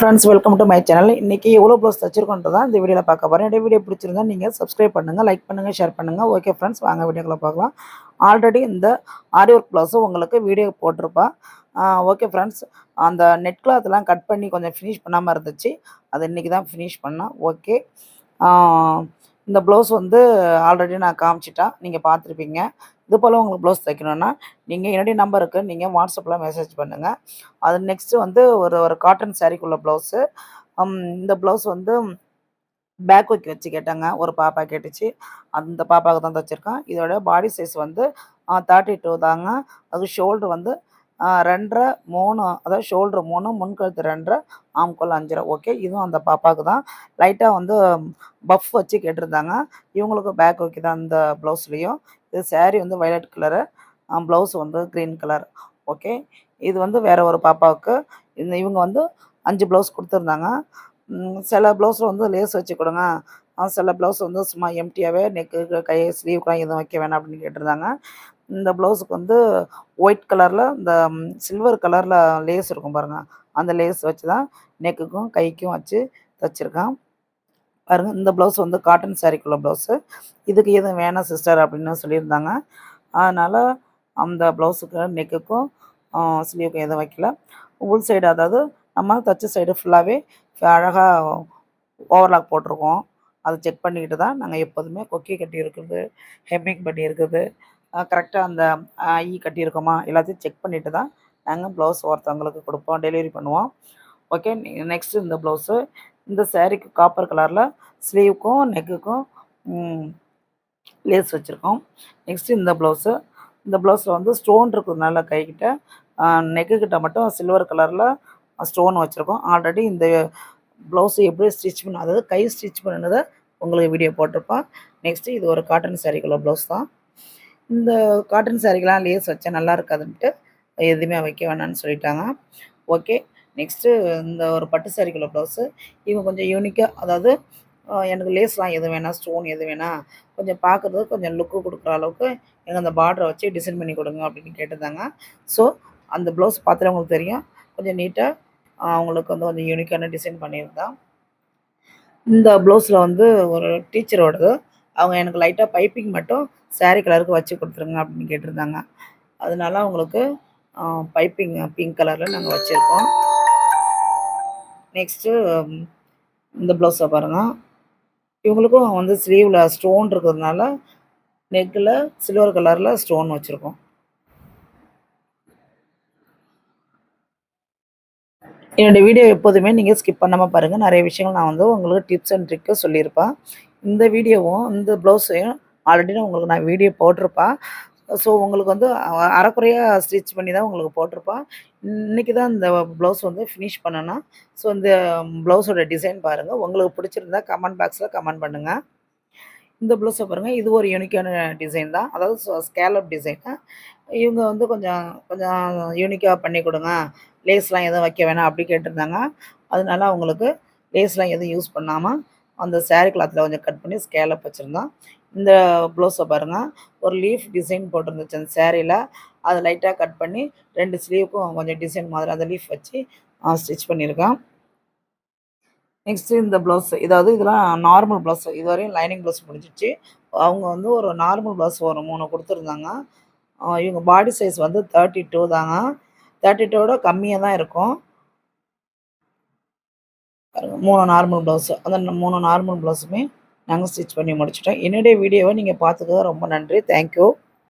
Friends welcome to my channel இன்றைக்கி எவ்வளோ blouse தச்சிருக்கோன்றது தான் இந்த வீடியோவில் பார்க்க போகிறேன் என்னுடைய வீடியோ பிடிச்சிருந்தா நீங்கள் சப்ஸ்கிரைப் பண்ணுங்கள் லைக் பண்ணுங்கள் ஷேர் பண்ணுங்கள் ஓகே ஃப்ரெண்ட்ஸ் வாங்க வீடியோக்களை பார்க்கலாம். ஆல்ரெடி இந்த ஆரி ஒர்க் ப்ளவுஸும் உங்களுக்கு வீடியோ போட்டிருப்பா. ஓகே ஃப்ரெண்ட்ஸ் அந்த நெட் கிளாத்லாம் கட் பண்ணி கொஞ்சம் ஃபினிஷ் பண்ணாமல் இருந்துச்சு. அது இன்றைக்கி தான் ஃபினிஷ் பண்ணேன் ஓகே இந்த ப்ளவுஸ் வந்து ஆல்ரெடி நான் காமிச்சிட்டேன் நீங்கள் பார்த்துருப்பீங்க. இது போல் உங்களுக்கு ப்ளவுஸ் தைக்கணுன்னா நீங்கள் என்னுடைய நம்பருக்கு நீங்கள் வாட்ஸ்அப்பில் மெசேஜ் பண்ணுங்கள் அது நெக்ஸ்ட்டு வந்து ஒரு ஒரு காட்டன் சாரீக்குள்ள ப்ளவுஸு இந்த ப்ளவுஸ் வந்து பேக் வைக்க வச்சு கேட்டாங்க. ஒரு பாப்பா கேட்டுச்சு. அந்த பாப்பாவுக்கு தான் தைச்சிருக்கேன் இதோட பாடி சைஸ் வந்து தேர்ட்டி டூ தாங்க. அது ஷோல்டர் வந்து ரெண்டரை மூணு அதாவது ஷோல்ட்ரு மூணு முன்கழுத்து ரெண்டரை ஆம்கோல் அஞ்சரை. ஓகே இதுவும் அந்த பாப்பாவுக்கு தான். லைட்டாக வந்து பஃப் வச்சு கேட்டிருந்தாங்க. இவங்களுக்கு பேக் ஓகே தான் அந்த ப்ளவுஸ்லேயும் இது சேரீ வந்து வயலட் கலரு ப்ளவுஸ் வந்து க்ரீன் கலர் ஓகே இது வந்து வேறு ஒரு பாப்பாவுக்கு. இந்த இவங்க வந்து அஞ்சு ப்ளவுஸ் கொடுத்துருந்தாங்க. சில ப்ளவுஸில் வந்து லேஸ் வச்சு கொடுங்க. சில ப்ளவுஸ் வந்து சும்மா எம்டியாகவே நெக்கு கை ஸ்லீவ்க்கெலாம் எதுவும் வைக்க வேணாம் அப்படின்னு கேட்டிருந்தாங்க. இந்த ப்ளவுஸுக்கு வந்து ஒயிட் கலரில் இந்த சில்வர் கலரில் லேஸ் இருக்கும் பாருங்கள் அந்த லேஸ் வச்சு தான் நெக்குக்கும் கைக்கும் வச்சு தைச்சிருக்கேன். பாருங்கள் இந்த ப்ளவுஸ் வந்து காட்டன் சாரிக்குள்ள ப்ளவுஸு. இதுக்கு எதுவும் வேணாம் சிஸ்டர் அப்படின்னு சொல்லியிருந்தாங்க. அதனால் அந்த ப்ளவுஸுக்கு நெக்குக்கும் ஸ்லீவுக்கும் எதுவும் வைக்கல. உள் சைடு அதாவது நம்ம தச்ச சைடு ஃபுல்லாகவே அழகாக ஓவர்லாக் போட்டிருக்கோம். அதை செக் பண்ணிக்கிட்டு தான் நாங்கள் எப்போதுமே கொக்கி கட்டி இருக்குது ஹெம்மிங் பண்ணி இருக்குது. கரெக்டாக அந்த ஐ கட்டியிருக்கோமா? எல்லாத்தையும் செக் பண்ணிவிட்டு தான் நாங்கள் ப்ளவுஸ் ஒருத்தவங்களுக்கு கொடுப்போம் டெலிவரி பண்ணுவோம். ஓகே நெக்ஸ்ட்டு இந்த ப்ளவுஸு இந்த சேரீக்கு காப்பர் கலரில் ஸ்லீவுக்கும் நெக்குக்கும் லேஸ் வச்சுருக்கோம். நெக்ஸ்ட்டு இந்த ப்ளவுஸு இந்த ப்ளவுஸில் வந்து ஸ்டோன் இருக்கிறதுனால கைக்கிட்ட நெக்குக்கிட்ட மட்டும் சில்வர் கலரில் ஸ்டோன் வச்சுருக்கோம். ஆல்ரெடி இந்த ப்ளவுஸு எப்படி ஸ்டிச் பண்ண அதாவது கை ஸ்டிச் பண்ணினதை உங்களுக்கு வீடியோ போட்டிருப்பேன். நெக்ஸ்ட்டு இது ஒரு காட்டன் சாரீக்குள்ள ப்ளவுஸ் தான். இந்த காட்டன் சாரீக்கெலாம் லேஸ் வச்சா நல்லா இருக்காதுன்ட்டு எதுவுமே வைக்க வேணாம்னு சொல்லிட்டாங்க. ஓகே நெக்ஸ்ட்டு இந்த ஒரு பட்டு சாரிக்குள்ள ப்ளவுஸு இவங்க கொஞ்சம் யூனிக்காக அதாவது எனக்கு லேஸ்லாம் எது வேணாம் ஸ்டோன் எது வேணாம் கொஞ்சம் பார்க்குறது கொஞ்சம் லுக்கு கொடுக்குற அளவுக்கு எனக்கு அந்த பார்டரை வச்சு டிசைன் பண்ணி கொடுங்க அப்படின்னு கேட்டிருந்தாங்க. ஸோ அந்த ப்ளவுஸ் பார்த்துட்டு அவங்களுக்கு தெரியும். கொஞ்சம் நீட்டாக அவங்களுக்கு வந்து கொஞ்சம் யூனிக்கான டிசைன் பண்ணியிருந்தான் இந்த ப்ளவுஸில் வந்து ஒரு டீச்சரோடது அவங்க எனக்கு லைட்டாக பைப்பிங் மட்டும் சாரீ கலருக்கு வச்சு கொடுத்துருங்க அப்படின்னு கேட்டிருந்தாங்க. அதனால அவங்களுக்கு பைப்பிங் பிங்க் கலரில் நாங்கள் வச்சுருக்கோம். நெக்ஸ்ட்டு இந்த ப்ளவுஸை பாருங்கள் இவங்களுக்கும் வந்து ஸ்லீவில் ஸ்டோன் இருக்கிறதுனால நெக்கில் சில்வர் கலரில் ஸ்டோன் வச்சுருக்கோம். என்னுடைய வீடியோ எப்போதுமே நீங்கள் ஸ்கிப் பண்ணாமல் பாருங்கள் நிறைய விஷயங்கள் நான் வந்து உங்களுக்கு டிப்ஸ் அண்ட் ட்ரிக்கு சொல்லியிருப்பேன். இந்த வீடியோவும் இந்த ப்ளவுஸையும் ஆல்ரெடி நான் உங்களுக்கு நான் வீடியோ போட்டிருப்பேன் ஸோ உங்களுக்கு வந்து அரைக்குறையாக ஸ்டிச் பண்ணி தான் உங்களுக்கு போட்டிருப்பான் இன்றைக்கி தான் இந்த ப்ளவுஸ் வந்து ஃபினிஷ் பண்ணணும் ஸோ இந்த ப்ளவுஸோட டிசைன் பாருங்கள் உங்களுக்கு பிடிச்சிருந்தா கமெண்ட் பாக்ஸில் கமெண்ட் பண்ணுங்கள் இந்த ப்ளவுஸை பாருங்கள் இது ஒரு யூனிக்கான டிசைன் தான். அதாவது ஸ்கேலப் டிசைன் இவங்க வந்து கொஞ்சம் கொஞ்சம் யூனிக்காக பண்ணி கொடுங்க. லேஸ்லாம் எதுவும் வைக்க வேணாம் அப்படி கேட்டிருந்தாங்க. அதனால அவங்களுக்கு லேஸ்லாம் எதுவும் யூஸ் பண்ணாமல் அந்த சேரீ கிளாத்தில் கொஞ்சம் கட் பண்ணி ஸ்கேலப் வச்சுருந்தோம். இந்த ப்ளவுஸை பாருங்கள் ஒரு லீஃப் டிசைன் போட்டிருந்துச்சு அந்த சேரீயில் அதை லைட்டாக கட் பண்ணி ரெண்டு ஸ்லீவுக்கும் கொஞ்சம் டிசைன் மாதிரி அந்த லீஃப் வச்சு ஸ்டிச் பண்ணியிருக்கேன் நெக்ஸ்ட்டு இந்த ப்ளவுஸ் இதாவது இதெல்லாம் நார்மல் ப்ளவுஸ் இது வரையும் லைனிங் ப்ளவுஸ் முடிஞ்சிச்சு அவங்க வந்து ஒரு நார்மல் ப்ளவுஸ் ஒரு மூணு கொடுத்துருந்தாங்க. இவங்க பாடி சைஸ் வந்து தேர்ட்டி டூ தாங்க. தேர்ட்டி டூவோட கம்மியாக தான் இருக்கும். மூணு நார்மல் ப்ளவுஸு அந்த மூணு நார்மல் ப்ளவுஸுமே நாங்கள் ஸ்டிச் பண்ணி முடிச்சிட்டோம். என்னுடைய வீடியோவை நீங்கள் பார்த்துக்க ரொம்ப நன்றி. தேங்க்யூ